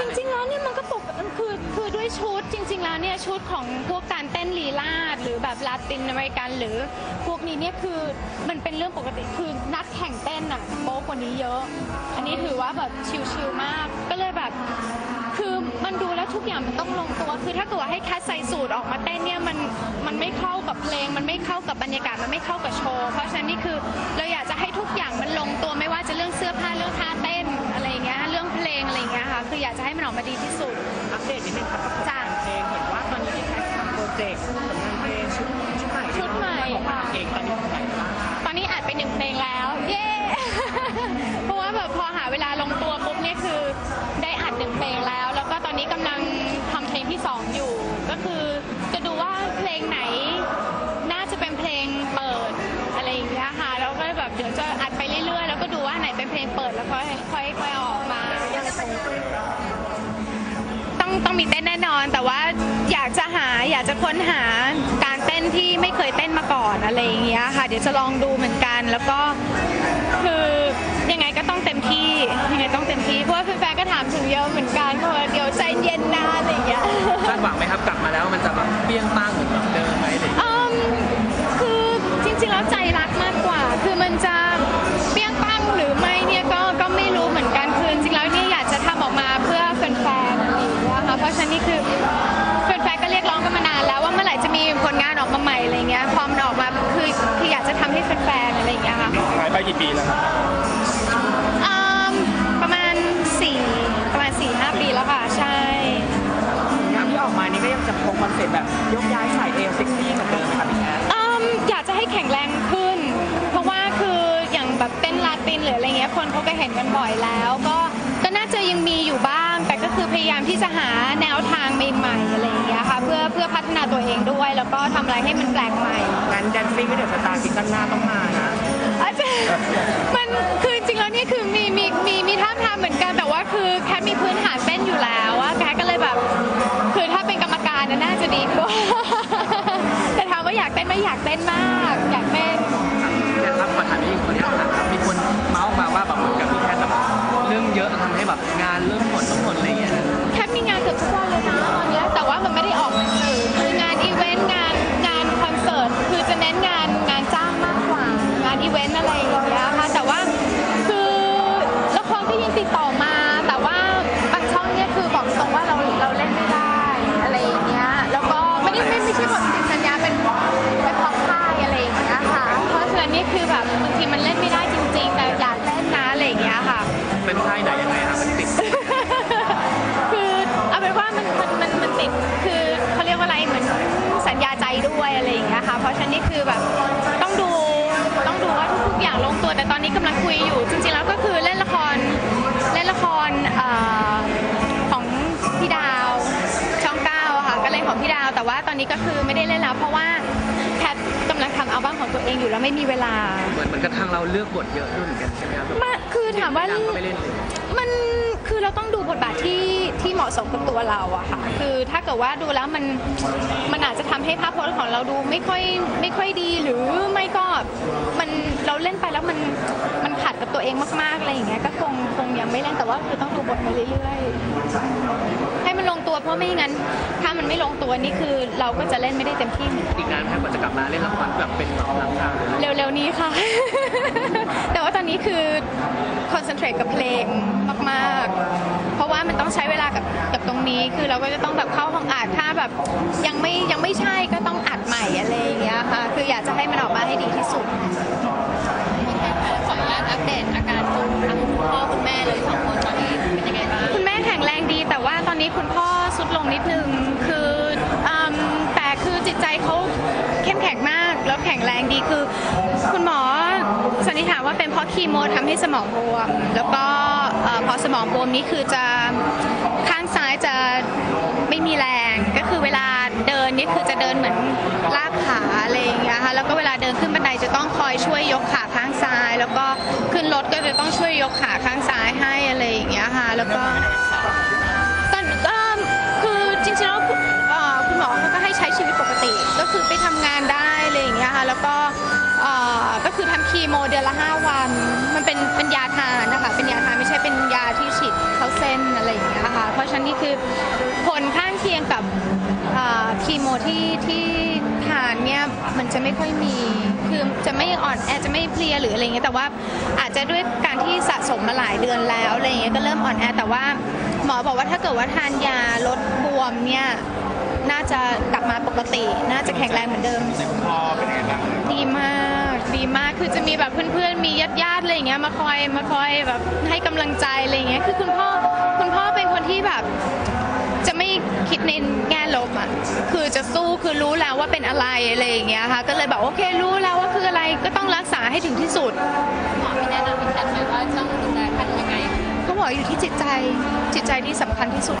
จริงๆแล้วเนี่ยมันก็ปกคือคือด้วยชุดจริง ๆ แล้วเนี่ยชุดของพวกการเต้นลีลาดหรือแบบลาตินอเมริกันหรือพวกนี้เนี่ยคือมันเป็นเรื่องปกติคือนัดแข่งเต้นอะโป๊กว่านี้เยอะ อันนี้ถือว่าแบบชิลๆมาก ก็เลยแบบคือมันดูแล้วทุกอย่างมันต้องลงตัว คือถ้าเกิดว่าให้แคทใส่สูตรออกมาเต้นเนี่ยมันมันไม่เข้ากับเพลง มันไม่เข้ากับบรรยากาศมันไม่เข้ากับโชว์เพราะฉะนั้นนี่คือเราอยากจะให้ทุกอย่างมัน ออยากจะให้มันออกมาดีที่สุด อัปเดตนิดนึงครับกับผลจ้ะงานเพลงเห็นว่าตอนนี้พี่แคททำโปรเจกต์ผลงานเพลงชุดชุดใหม่ชุดใหม่ ของค่ะเองตอนนี้ถึงไหนบ้างคะตอนนี้อัดไปหนึ่งเพลงแล้ว เย้ เพราะว่าแบบพอหาเวลาลงตัวปุ๊บเนี่ยคือได้อัดหนึ่งเพลงแล้ว แล้วก็ตอนนี้กำลังทำเพลงที่สองอยู่ ก็คือจะดูว่าเพลงไหน น่าจะเป็นเพลงเปิดอะไรอย่างเงี้ยค่ะแล้วก็แบบเดี๋ยวจะอัดไปเรื่อยๆ แล้วก็ดูว่าไหนเป็นเพลงเปิดแล้วค่อยค่อยค่อยเอาออกมาต้องต้องมีเต้ นแน่นอน แต่ว่าอยากจะหาอยากจะค้นหาการเต้นที่ไม่เคยเต้นมาก่อนอะไรอย่างเงี้ยค่ะ เดี๋ยวจะลองดูเหมือนกันแล้วก็คือยังไงก็ต้องเต็มที่ยังไงต้องเต็มที่เพราะว่าแฟนๆก็ถามถึงเยอะเหมือนกันว่าเดี๋ยวใจเย็นนะอะไรอย่างเงี้ยคาดหวังไหมครับกลับมาแล้วมันจะแบบเปรี้ยงป้างเหมือน ปกี่ปีแล้วครับอืมประมาณสี่ประมาณสี่ห้าปีแล้วค่ะ ใช่ งานที่ออกมานี่ก็ยังจะคงคอนเซ็ปต์แบบยกย้ายสายเอวเซ็กซี่เหมือนเดิมไหมครับพี่แคทอืมอยากจะให้แข็งแรงขึ้น เพราะว่าคืออย่างแบบเต้นลาตินหรืออะไรเงี้ยคนเขาก็เห็นกันบ่อยแล้ว ก็ก็น่าจะยังมีอยู่บ้าง แต่ก็คือพยายามที่จะหาแนวทางใหม่ๆอะไรอย่างเงี้ยค่ะเพื่อเพื่อพัฒนาตัวเองด้วย แล้วก็ทำอะไรให้มันแปลกใหม่ งานแดนซิ่งก็เดี๋ยวสตาร์ซิงเกิลหน้าต้องมานะอาจารย์ มันคือจริงๆแล้วนี่คือมีมีมีมีท่าทางเหมือนกันแต่ว่าคือแคทมีพื้นฐานเต้นอยู่แล้วอะแคทก็เลยแบบ คือถ้าเป็นกรรมการน่ะน่าจะดีกว่า แต่ถามว่าอยากเต้นไหมอยากเต้นมาก อยากเต้นแค่ครับขอถามอีกคนนี้ครับมีคนเมาส์มาว่าแบบเหมือนกับพี่แคทแบบเรื่องเยอะทำให้แบบงานเริ่มหมด ราะฉะนั้นนี่คือแบบต้องดูต้องดูว่าทุกๆอย่างลงตัว แต่ตอนนี้กำลังคุยอยู่ จริงๆแล้วก็คือเล่นละครเล่นละครเอ่อของพี่ดาวช่องเก้าอะค่ะก็เล่นของพี่ดาว แต่ว่าตอนนี้ก็คือไม่ได้เล่นแล้ว เพราะว่าแคทกำลังทำอัลบั้มของตัวเองอยู่แล้วไม่มีเวลา เหมือนเหมือนกับทางเราเลือกบทเยอะด้วยเหมือนกันใช่ไหมครับแบบมาคือถามว่า ดังก็ไม่เล่นเลย มัน คือเราต้องดูบทบาทที่ที่เหมาะสมกับตัวเราอะค่ะ คือถ้าเกิดว่าดูแล้วมันมันอาจจะทำให้ภาพพจน์ของเราดูไม่ค่อยไม่ค่อยดีหรือไม่ก็มันเราเล่นไปแล้วมันมันขัดกับตัวเองมากๆอะไรอย่างเงี้ยก็คงคงยังไม่เล่นแต่ว่าคือต้องดูบทไปเรื่อยๆให้มันลงตัวเพราะไม่งั้น ถ้ามันไม่ลงตัวนี่คือเราก็จะเล่นไม่ได้เต็มที่เหมือนกันอีกนานแค่กว่าจะกลับมาเล่นละครแบบเป็นแบบหลังข่าวเลยเร็วๆนี้ค่ะ แต่ว่าตอนนี้คือคอน เซนเทรตกับเพลงมากๆ เพราะว่ามันต้องใช้เวลากับกับตรงนี้ คือเราก็จะต้องแบบเข้าห้องอัดถ้าแบบยังไม่ยังไม่ใช่ก็ต้องอัดใหม่อะไรอย่างเงี้ยค่ะ คืออยากจะให้มันออกมาให้ดีที่สุดขออนุญาตอัปเดตอาการคุณทั้งคุณพ่อคุณแม่เลยสองคนตอนนี้เป็นยังไงบ้าง คุณแม่แข็งแรงดี แต่ว่าตอนนี้คุณพ่อสุดลงนิดนึง คืออืมแต่คือจิตใจเขาเข้มแข็งมากแล้วแข็งแรงดีคือ คุณหมอ สันนิษฐานว่าเป็นเพราะคีโมทำให้สมองบวม แล้วก็พอสมองบวมนี้คือจะข้างซ้ายจะไม่มีแรง ก็คือเวลาเดินนี่คือจะเดินเหมือนลากขาอะไรอย่างเงี้ยค่ะแล้วก็เวลาเดินขึ้นบันไดจะต้องคอยช่วยยกขาข้างซ้าย แล้วก็ขึ้นรถก็จะต้องช่วยยกขาข้างซ้ายให้อะไรอย่างเงี้ยค่ะแล้วก็ตอนก็คือจริงๆแล้วคุณหมอเขาก็ให้ใช้ชีวิตปกติ ก็คือไปทำงานได้อะไรอย่างเงี้ยค่ะแล้วก็ คือทำคีโมเดือนละ 5 วัน มันเป็นเป็นยาทานนะคะ เป็นยาทานไม่ใช่เป็นยาที่ฉีดเข้าเส้นอะไรอย่างเงี้ยค่ะ เพราะฉะนั้นนี่คือผลข้างเคียงกับคีโมที่ที่ทานเนี่ยมันจะไม่ค่อยมี คือจะไม่อ่อนแอจะไม่เพลียหรืออะไรเงี้ย แต่ว่าอาจจะด้วยการที่สะสมมาหลายเดือนแล้วอะไรเงี้ยก็เริ่มอ่อนแอ แต่ว่าหมอบอกว่าถ้าเกิดว่าทานยาลดบวมเนี่ยน่าจะกลับมาปกติ น่าจะแข็งแรงเหมือนเดิม ดีมาก ดีมาก คือจะมีแบบเพื่อนๆ มีญาติๆอะไรอย่างเงี้ยมาคอยมาคอยแบบให้กำลังใจอะไรอย่างเงี้ย คือคุณพ่อคุณพ่อเป็นคนที่แบบ จะไม่คิดในแง่ลบอะ คือจะสู้คือรู้แล้วว่าเป็นอะไรอะไรอย่างเงี้ยค่ะ ก็เลยแบบโอเครู้แล้วว่าคืออะไรก็ต้องรักษาให้ถึงที่สุด หมอมีแนะนำพี่แคทไหมว่าต้องดูแลท่านยังไง เขาบอกอยู่ที่จิตใจจิตใจที่สำคัญที่สุด